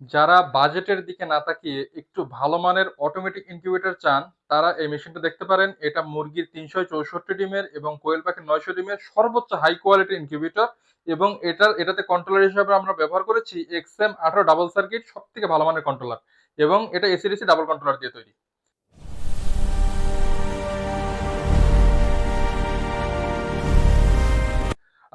যারা বাজেটের দিকে না তাকিয়ে একটু ভালো মানের অটোমেটিক ইনকিউবেটর চান, তারা এই মেশিনটা দেখতে পারেন। এটা মুরগির তিনশো চৌষট্টি ডিমের এবং কোয়েল পাখির নয়শো ডিমের সর্বোচ্চ হাই কোয়ালিটি ইনকিউবেটর এবং এটার, এটাতে কন্ট্রোলার হিসাবে আমরা ব্যবহার করেছি এক্সএম আঠারো ডাবল সার্কিট সব থেকে ভালো মানের কন্ট্রোলার এবং এটা এসিডিসি ডাবল কন্ট্রোলার দিয়ে তৈরি।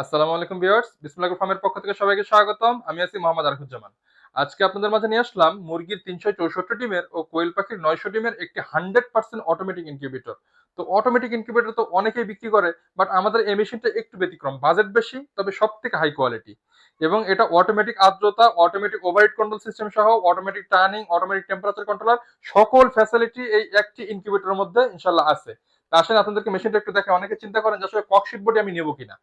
আসসালামু আলাইকুম ভিউয়ার্স বিসমিল্লাহ ফার্মের পক্ষ থেকে সবাইকে স্বাগতম। আমি আছি মোহাম্মদ আরিফুজ্জামান। আজকে আপনাদের মাঝে নিয়ে আসলাম মুরগির তিনশো চৌষট্টি ডিমের ও কোয়েল পাখির নয়শো ডিমের একটি হান্ড্রেড পার্সেন্ট অটোমেটিক ইনকিউবেটর তো অটোমেটিক ইনকিউবেটর তো অনেকেই বিক্রি করে বাট আমাদের এই মেশিনটা একটু ব্যতিক্রম। বাজেট বেশি, তবে সব থেকে হাই কোয়ালিটি এবং এটা অটোমেটিক আর্দ্রতা অটোমেটিক ওভারহিট কন্ট্রোল সিস্টেম সহ automatic turning automatic temperature controller সকল ফ্যাসিলিটি এই একটি ইনকিউবেটরের মধ্যে ইনশাল্লাহ আছে। তা আসলে আপনাদেরকে মেশিনটা একটু দেখে অনেকে চিন্তা করেন যে আসলে ককশিট বডি আমি নেব কিনা।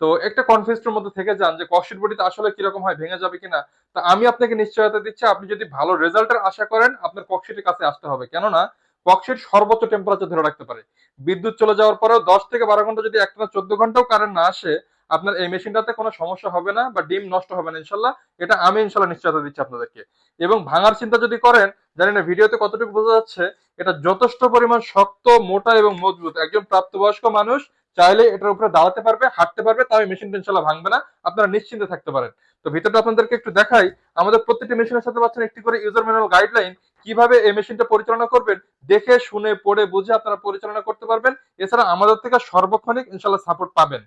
তো একটা কনফিউজের মধ্যে থেকে যান যে ককশিট বডিতে আসলে কীরকম হয়, ভেঙে যাবে কিনা, তা আমি আপনাকে নিশ্চয়তা দিচ্ছি, আপনি যদি ভালো রেজাল্টের আশা করেন, আপনার ককশিটের কাছে আসতে হবে। কেননা ককশিট সর্বোচ্চ টেম্পারেচার ধরে রাখতে পারে। বিদ্যুৎ চলে যাওয়ার পরেও দশ থেকে বারো ঘণ্টা যদি একটা চোদ্দ ঘন্টাও কারেন্ট না আসে, আপনার এই মেশিনটাতে কোনো সমস্যা হবে না বা ডিম নষ্ট হবে না, ইনশাল্লাহ। এটা আমি ইনশাল্লাহ নিশ্চয়তা দিচ্ছি আপনাদেরকে। এবং ভাঙার চিন্তা যদি করেন, জানি না ভিডিওতে কতটুকু বোঝা যাচ্ছে, এটা যথেষ্ট পরিমাণ শক্ত, মোটা এবং মজবুত। একজন প্রাপ্তবয়স্ক মানুষ চাইলে এটার উপরে দাঁড়াতে পারবে, হাঁটতে পারবে, তাও মেশিনটা ইনশাল্লাহ ভাঙবে না। আপনারা নিশ্চিন্তে থাকতে পারেন। তো ভিতরটা আপনাদেরকে একটু দেখাই। আমাদের প্রত্যেকটি মেশিনের সাথে পাচ্ছেন একটি করে ইউজার ম্যানুয়াল গাইডলাইন কীভাবে এই মেশিনটা পরিচালনা করবেন, দেখে, শুনে, পড়ে, বুঝে আপনারা পরিচালনা করতে পারবেন। এছাড়া আমাদের থেকে সর্বক্ষণিক ইনশাল্লাহ সাপোর্ট পাবেন।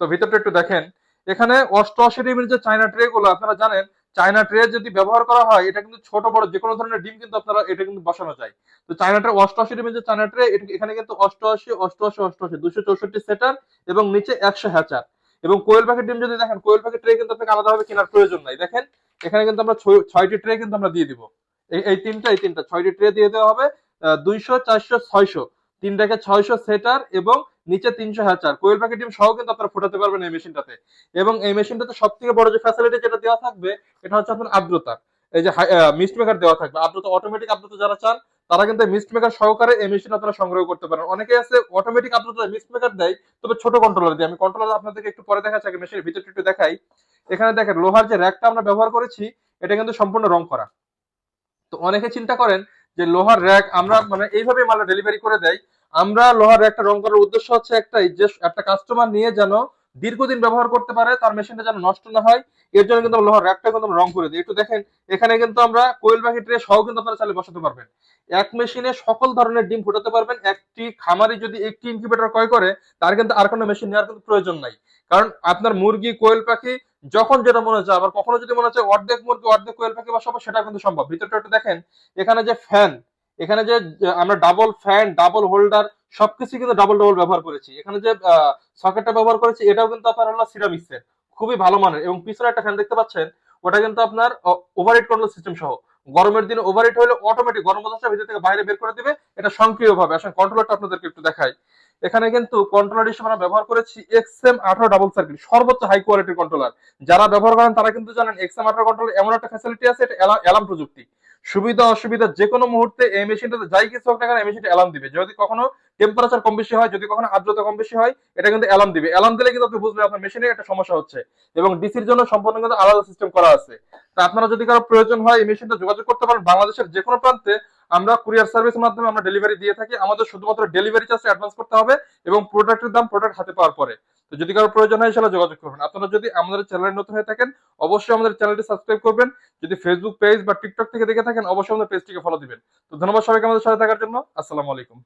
তো ভিতরটা একটু দেখেন। এখানে অষ্টআশি ডিমের যে চায়না ট্রে গুলো, আপনারা জানেন চায়না ট্রে যদি ব্যবহার করা হয়, এটা কিন্তু ছোট, বড় যে কোনো ধরনের ডিম কিন্তু আপনারা এটা কিন্তু বসানো যায়। তো চায়না ট্রে অষ্টআশি ডিমের যে চায়না ট্রে এখানে কিন্তু অষ্টআশি অষ্টআশি অষ্টআশি দুশো চৌষট্টি সেটার এবং নিচে একশো হ্যাচার। এবং কোয়েল পাখির ডিম যদি দেখেন, কোয়েল পাখির ট্রে কিন্তু আপনাকে আলাদাভাবে কেনার প্রয়োজন নাই। দেখেন, এখানে কিন্তু আমরা ছয়- ছয়টি ট্রে কিন্তু আমরা দিয়ে দিব। এই তিনটা এই তিনটা, ছয়টি ট্রে দিয়ে দেওয়া হবে দুইশো, চারশো, ছয়শো। তিনটাকে ছয়শো সেটার এবং নিচে তিনশো হ্যাচার কোয়েল পাখি ডিম সহ কিন্তু আপনারা ফোটাতে পারবেন এই মেশিনটাতে। এবং এই মেশিনটাতে সব থেকে বড় যে ফ্যাসিলিটি যেটা দেওয়া থাকবে, এটা হচ্ছে আপনার আর্দ্রতা। এই যে মিস্ট মেকার দেওয়া থাকবে। আর্দ্রতা অটোমেটিক আর্দ্রতা যারা চান, তারা কিন্তু মিস্ট মেকার সহকারে এই মেশিন আপনারা সংগ্রহ করতে পারেন। অনেকে আছে অটোমেটিক আর্দ্রতা মিস্ট মেকার দেয়, তবে ছোট কন্ট্রোলার দিয়ে। আমি কন্ট্রোলার আপনাদেরকে একটু পরে দেখাচ্ছি, আগে মেশিনের ভিতরটা একটু দেখাই। এখানে দেখেন, লোহার যে র্যাকটা আমরা ব্যবহার করেছি, এটা কিন্তু সম্পূর্ণ রং করা। তো অনেকে চিন্তা করেন যে লোহার র্যাক আমরা মানে এইভাবে মাল ডেলিভারি করে দেয়। আমরা লোহার র্যাকটা রং করার উদ্দেশ্য হচ্ছে একটাই যে একটা কাস্টমার নিয়ে যেন দীর্ঘদিন ব্যবহার করতে পারে, তার মেশিনটা যেন নষ্ট না হয়, এর জন্য কিন্তু লোহার র্যাকটা কিন্তু রং করে দিই। একটু দেখেন, এখানে কিন্তু আমরা কোয়েল পাখি ট্রে সহ কিন্তু আপনারা চালিয়ে বসাতে পারবেন। এক মেশিনে সকল ধরনের ডিম ফোটাতে পারবেন, একটি খামারি যদি একটি ইনকিউবেটর ক্রয় করে, তার কিন্তু আর কোনো মেশিন নেওয়ার কিন্তু প্রয়োজন নাই। কারণ আপনার মুরগি কোয়েল পাখি, যখন যেটা মনে হচ্ছে আবার কখনো যদি মনে হচ্ছে অর্ধেক মুরগি, অর্ধেক কোয়েল পাখি বসাবো সেটা কিন্তু সম্ভব। ভিতরটা একটু দেখেন, এখানে যে ফ্যান এখানে যে আমরা ডাবল ফ্যান ডাবল হোল্ডার সবকিছু কিন্তু ডাবল ডাবল ব্যবহার করেছি। এখানে যে সকেটটা ব্যবহার করেছি, এটাও কিন্তু আপনার হলো সিরামিক্সের খুবই ভালো মানের। এবং পিছনে একটা ফ্যান দেখতে পাচ্ছেন, ওটা কিন্তু আপনার ওভারহিট কন্ট্রোল সিস্টেম সহ। গরমের দিনে ওভারহিট হলে অটোমেটিক গরম বাতাসটা ভিতর থেকে বাইরে বের করে দিবে। এটা সক্রিয় ভাবে আসলে কন্ট্রোলারটা আপনাদেরকে একটু দেখাই। এখানে কিন্তু কন্ট্রোলার হিসেবে আমরা ব্যবহার করেছি এক্সএম আঠারো ডাবল সার্কিট সর্বোচ্চ হাই কোয়ালিটির কন্ট্রোলার যারা ব্যবহার করেন তারা কিন্তু জানেন এক্সএম আঠারো কন্ট্রোলার এমন একটা ফ্যাসিলিটি আছে, এটা অ্যালার্ম প্রযুক্তি। সুবিধা অসুবিধা যে কোনো মুহূর্তে এই মেশিনটাতে যাই কিছু হোক না কেন এই মেশিনটা অ্যালার্ম দিবে। যদি কখনো টেম্পারেচার কম বেশি হয়, যদি কখনো আর্দ্রতা কম বেশি হয়, এটা কিন্তু অ্যালার্ম দিবে। অ্যালার্ম দিলে কিন্তু আপনি বুঝবেন আপনার মেশিনে একটা সমস্যা হচ্ছে এবং ডিসির জন্য সম্পূর্ণ কিন্তু আলাদা সিস্টেম করা আছে। তা আপনারা যদি কারও প্রয়োজন হয় এই মেশিনটা যোগাযোগ করতে পারেন। বাংলাদেশের যে কোনো প্রান্তে আমরা কুরিয়ার সার্ভিসের মাধ্যমে আমরা ডেলিভারি দিয়ে থাকি। আমাদের শুধুমাত্র ডেলিভারি চার্জ অ্যাডভান্স করতে হবে এবং প্রোডাক্টের দাম প্রোডাক্ট হাতে পাওয়ার পরে। তো যদি কারও প্রয়োজন হয় সেটা যোগাযোগ করবেন আপনারা যদি আমাদের চ্যানেলে নতুন হয়ে থাকেন, অবশ্যই আমাদের চ্যানেলটি সাবস্ক্রাইব করবেন। যদি ফেসবুক পেজ বা টিকটক থেকে দেখে থাকেন, অবশ্যই আমাদের পেজটিকে ফলো দিবেন। তো ধন্যবাদ সবাইকে আমাদের সাথে থাকার জন্য। আসসালামু আলাইকুম।